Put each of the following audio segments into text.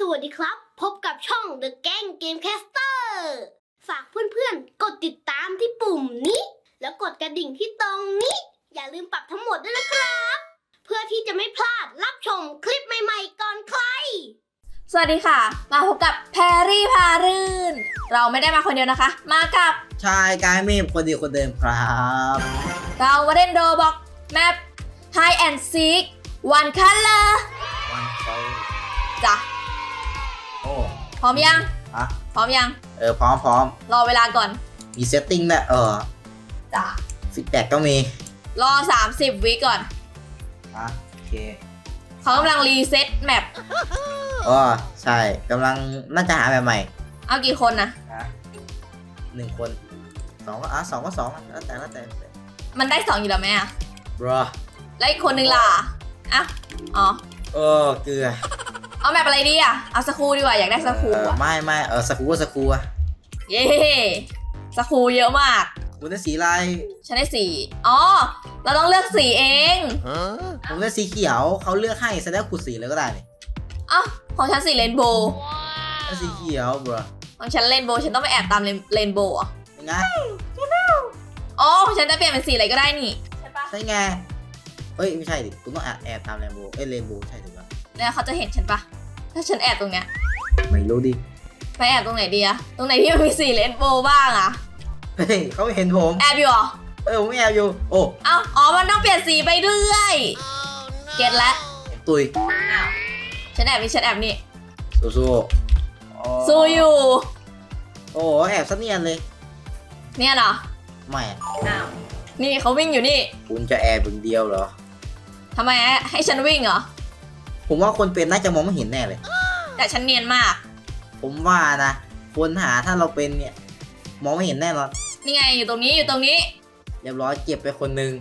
สวัสดีครับ พบกับช่อง The Gang Gamecaster ฝากเพื่อนๆ กดติดตามที่ปุ่มนี้ แล้วกดกระดิ่งที่ตรงนี้ อย่าลืมปรับทั้งหมดด้วยนะครับ เพื่อที่จะไม่พลาดรับชมคลิปใหม่ๆก่อนใคร สวัสดีค่ะ มาพบกับแพรรี่พารื่น เราไม่ได้มาคนเดียวนะคะ มากับชายกายเมฆคนดีคนเดิมครับเรามาเล่นโดบอกแมป Hide and Seek One Color วันเขาจ้ะโอ้พ ร้อมยังอะพร้อมยัง เออพร้อมพร้อมรอเวลาก่อน มีเซตติ้งด้วยเออจ้ะฟีดแบ็กก็มีรอ 30 วิก่อน อะโอเคเขากำลังรีเซ็ตแมปอ๋อใช่กำลังน่าจะหาแบบใหม่เอากี่คนนะนะหนึ่งคนสองก็อะสองก็สองอะแล้วแต่แล้วแต่มันได้2อยู่แล้วไหมอะบรอแล้วอีกคนนึงล่ะอะอ๋อเออเกลือ เอาแมปอะไรดีอะเอาสคูดีกว่า อยากได้สคูเอออะไม่ไม่เออสกรูก็สกรูอะเย้สคูเยอะมาก คุณได้สีอะไรฉันได้สีอ๋อ เราต้องเลือกสีเอง ผมได้สีเขียวเขาเลือกให้แสดงว่าขุดสีเลยก็ได้นี่เอ้าของฉันสีเรนโบว์ ได้สีเขียวบรอของฉันเรนโบว์ ฉันต้องไปแอบตามเรนโบว์อะยังไงอ๋อของฉันจะเปลี่ยนเป็นสีอะไรก็ได้นี่ ใช่ปะใช่ไงเอ้ยไม่ใช่ดิคุณต้องแอบแอบตามเรนโบว์เอ้ยเรนโบว์ใช่ถูกปะแล้วเขาจะเห็นฉันปะ ถ้าฉันแอบตรงเนี้ยไม่รู้ดิไปแอบตรงไหนดีอะตรงไหนที่มันมีสีเรนโบว์บ้างอะเฮ้ยเขาไม่เห็นผม แอบอยู่เหรอ เออผมแอบอยู่ โอ้เอ้าอ๋อ มันต้องเปลี่ยนสีไปเรื่อย เก็ตแล้วตุยอ้าวฉันแอบนี่ฉันแอบนี่ สู้สู้อ๋อสู้อยู่ โอ้โหแอบซะเนียนเลยเนี่ยเหรอ ไม่อะอ้าว นี่เขาวิ่งอยู่นี่ คุณจะแอบคนเดียวเหรอทำไมอะให้ฉันวิ่งเหรอ ผมว่าคนเป็นน่าจะมองไม่เห็นแน่เลย แต่ฉันเนียนมาก ผมว่านะคนหาถ้าเราเป็นเนี่ย มองไม่เห็นแน่นอนนี่ไงอยู่ตรงนี้อยู่ตรงนี้ เรียบร้อยเก็บไปคนหนึ่ง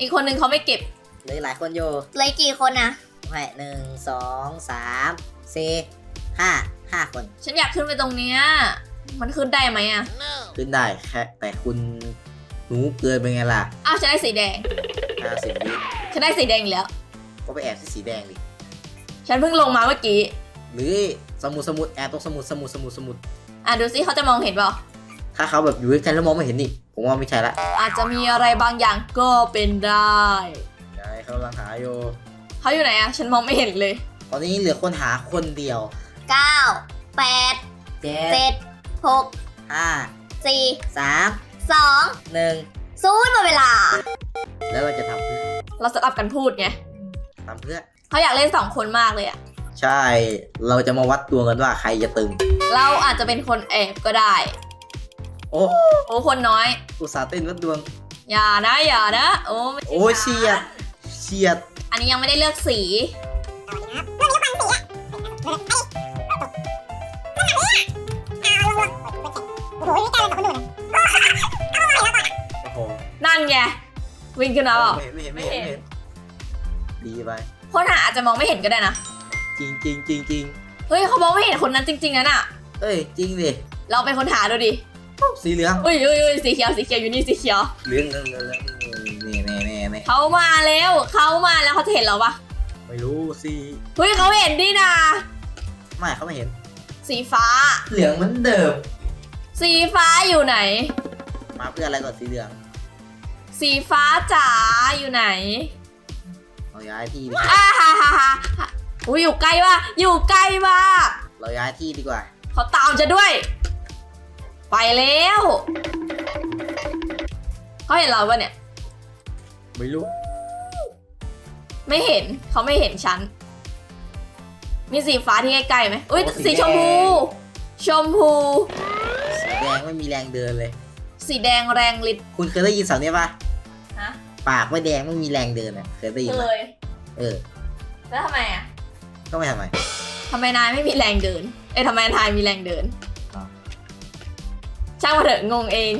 อีกคนนึงเขาไม่เก็บเหลยหลายคนอยู่เลยกี่คนนะไม่หนึ่งสองสามสี่ห้าห้าคนฉันอยากขึ้นไปตรงเนี้ยมันขึ้นได้ไหมอะขึ้นได้แค่แต่คุณหนูเกินไปไงล่ะอ้าวฉันได้สีแดงห้าสิบวิฉันได้สีแดงอีกแล้ว ก็ไปแอบที่สีแดงดิ ฉันเพิ่งลงมาเมื่อกี้ หรือสมุดสมุดแอบตรงสมุดสมุดสมุดสมุดอะดูสิเขาจะมองเห็นเปล่าถ้าเขาแบบอยู่ใกล้ๆแล้วมองไม่เห็นนี่ ผมว่าไม่ใช่ละอาจจะมีอะไรบางอย่างก็เป็นได้ ยายเขากำลังหาอยู่เขาอยู่ไหนอะฉันมองไม่เห็นเลย ตอนนี้เหลือคนหาคนเดียวเก้าแปดเจ็เจ็ดดหกห้าสี่สามสองหนึ่งศูนย์หมดเวลา แล้วเราจะทำเพื่อเราสลับกันพูดไงทำเพื่อ เขาอยากเล่นสองคนมากเลยอะใช่ เราจะมาวัดดวงกันว่าใครจะตึง เราอาจจะเป็นคนแอบก็ได้ โอ้โอ้คนน้อย อุตส่าห์เต้นวัดดวง อย่านะอย่านะ โอ้ไม่ใช่โอ้ยฉันเฉียดเฉียด อันนี้ยังไม่ได้เลือกสีโอ้โหนั่นไง วิ่งขึ้นมาเปล่าไม่เห็นไม่เห็นไม่เห็นไม่เห็นดีไป คนหาอาจจะมองไม่เห็นก็ได้นะ จริงจริงจริงจริงเฮ้ยเขามองไม่เห็นคนนั้นจริง ๆนะน่ะ เอ้ยจริงดิเราเป็นคนหาดูดิสีเหลืองอุ้ยอุ้ยอุ้ยสีเขียวสีเขียวอยู่นี่สีเขียวเหลืองเหลืองเหลืองเหลืองนี่แน่แน่แน่เขามาแล้วเขามาแล้วเขาจะเห็นเราปะไม่รู้สิเฮ้ยเขาเห็นดินะไม่เขาไม่เห็น สีฟ้า เหลืองเหมือนเดิม สีฟ้าอยู่ไหน มาเพื่ออะไรก่อนสีเหลือง สีฟ้าจ๋าอยู่ไหน เราย้ายที่ดิอ่าฮ่าฮ่าฮ่าอุ้ยอยู่ใกล้ว่ะอยู่ใกล้ว่ะเราย้ายที่ดีกว่า เขาตามจะด้วย ไปแล้วเขาเห็นเราปะเนี่ย ไม่รู้ ไม่เห็นเขาไม่เห็นฉัน มีสีฟ้าที่ใกล้ๆไหมอุ้ยสีชมพู ชมพู สีแดงไม่มีแรงเดินเลย สีแดงแรงฤทธิ์คุณเคยได้ยินสำเนี้ยปะฮะ ปากไม่แดงไม่มีแรงเดินอะเคยได้ยินเคปะยเออ แล้วทำไมอะก็ไม่ทำไมทำไมนายไม่มีแรงเดิน เอ้ยทำไมนายมีแรงเดินอ้าวช่างมาเถอะงงเอง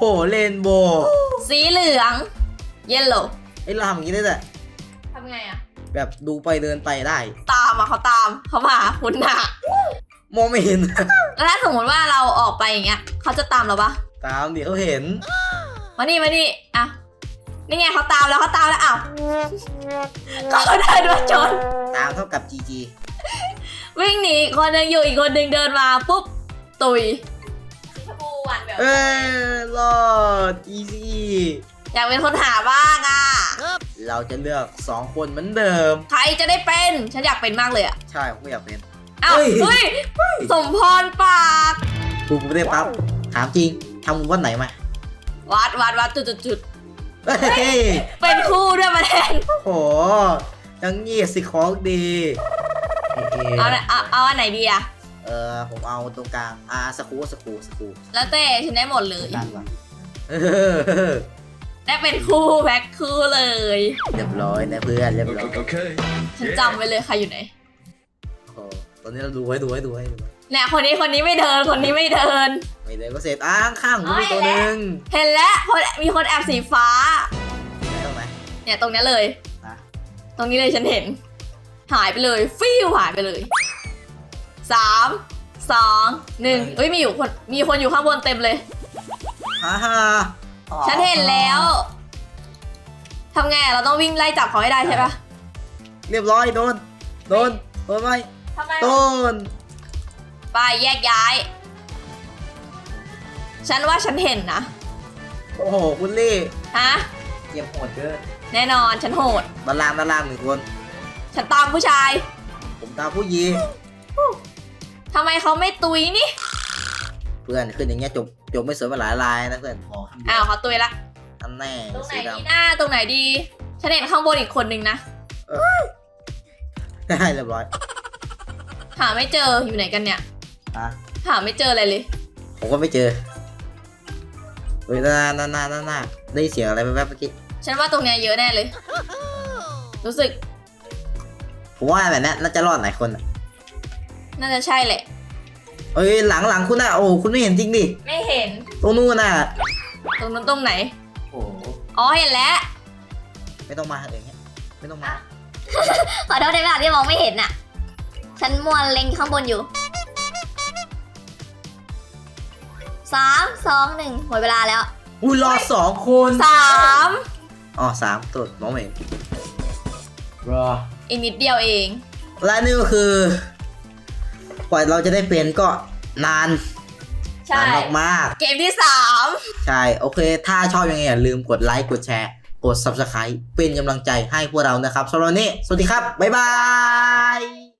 โอ้เลนโบว์สีเหลือง เยลโล่ไอ้ยเราทำอย่างนี้ได้แต่ทำไงอะ แบบดูไปเดินไปได้ ตามอะเขาตามเขามาหาคุณน่ะ มองไม่เห็น แล้วถ้าสมมติว่าเราออกไปอย่างเงี้ยเขาจะตามเราปะตามดิเขาเห็น มานี่มานี่อะนี่ไงเขาตามแล้วเขาตามแล้วอ้าวเขาเดินมาชนตามเท่ากับ GG วิ่งหนีอีกคนหนึงอยู่อีกคนหนึงเดินมาปุ๊บตุยสีชมพูหวานแบบเอ้ยรอดอีซี่อยากเป็นคนหาบ้างอะเราจะเลือกสองคนเหมือนเดิม ใครจะได้เป็นฉันอยากเป็นมากเลยอะใช่ผมก็อยากเป็น อ้าวเฮ้ยเฮ้ยสมพรปากกูกูไม่ได้ปั๊บถามจริงทำวันไหนมา วัดวัดวัดจุดจุดจุดเฮ้ยเป็นคู่ด้วยมาแทนโหยังเงียบสิของดีเอ๊ะเอาเอาเอาอันไหนดีอะเออผมเอาตรงกลางอ่าสกรูสกรูสกรูแล้วแต่ฉันได้หมดเลย ด้านหลังเออได้เป็นคู่แพ็คคู่เลย เรียบร้อยนะเพื่อนเรียบร้อย Okay. ฉันจำไว้เลยใครอยู่ไหนโอ้ตอนนี้เราดูไว้ดูไว้ดูไว้ดูไว้เนี่ยคนนี้คนนี้ไม่เดินคนนี้ไม่เดิน ไม่เลยก็เสร็จอ้างข้างๆผมมีตัวหนึ่งเห็นแล้วคนมีคนแอบสีฟ้าได้ตรงไหนเนี่ยตรงเนี้ยเลย อะตรงนี้เลยฉันเห็น หายไปเลยฟิวหายไปเลยสามสองหนึ่งเอ้ยมีอยู่คนมีคนอยู่ข้างบนเต็มเลย ฮ่าฮ่าอ๋อฉันเห็นแล้วทำไงเราต้องวิ่งไล่จับเขาให้ได้ใช่ปะเรียบร้อยโดนโดนโดนไหม ทำไมโดนไปแยกย้าย ฉันว่าฉันเห็นนะ โอ้โห คุณลี่ฮะ เก็บโหดเกินแน่นอนฉันโหด ด้านล่างด้านล่างหนึ่งคน ฉันตามผู้ชาย ผมตามผู้หญิงทำไมเขาไม่ตุยนี่ เพื่อนขึ้นอย่างเงี้ยจบจบไม่สวยมาหลายลายนะเพื่อนอ๋ออ้าวเขาตุยละ อันแน่ตรงไหนสีดดีหน้าตรงไหนดี ฉันเห็นข้างบนอีกคนนึงนะำ ได้เรียบร้อย หาไม่เจออยู่ไหนกันเนี่ยอะหาไม่เจออะไรเลย ผมก็ไม่เจอเฮ้ยน่าน่าน่าน่าน่าได้ยินเสียงอะไรแวบๆเมื่อกี้ฉันว่าตรงเนี้ยเยอะแน่เลย รู้สึกผมว่าแบบนี้น่าจะรอดหลายคนอะน่าจะใช่แหละ เอ้ยหลังหลังคุณอะโอ้คุณไม่เห็นจริงดิไม่เห็นตรงนู้นน่ะตรงนั้นตรงไหนโอ้อ๋อเห็นแล้วไม่ต้องมาอย่างเงี้ยไม่ต้องมา ขอโทษด้วยค่ะที่มองไม่เห็นน่ะ ฉันมัวเล็งข้างบนอยู่สามสองหนึ่งหมดเวลาแล้วอุ้ยรอดสองคนสามอ๋อสามตัวมองไม่เห็นรออีกนิดเดียวเอง และนี่ก็คือกว่าเราจะได้เป็นก็นานใช่นานมากเกมที่สามๆใช่ โอเค ถ้าชอบยังไงอย่าลืมกดไลค์กดแชร์ กด subscribe เป็นกำลังใจให้พวกเรานะครับสำหรับวันนี้ สวัสดีครับ บ๊ายบาย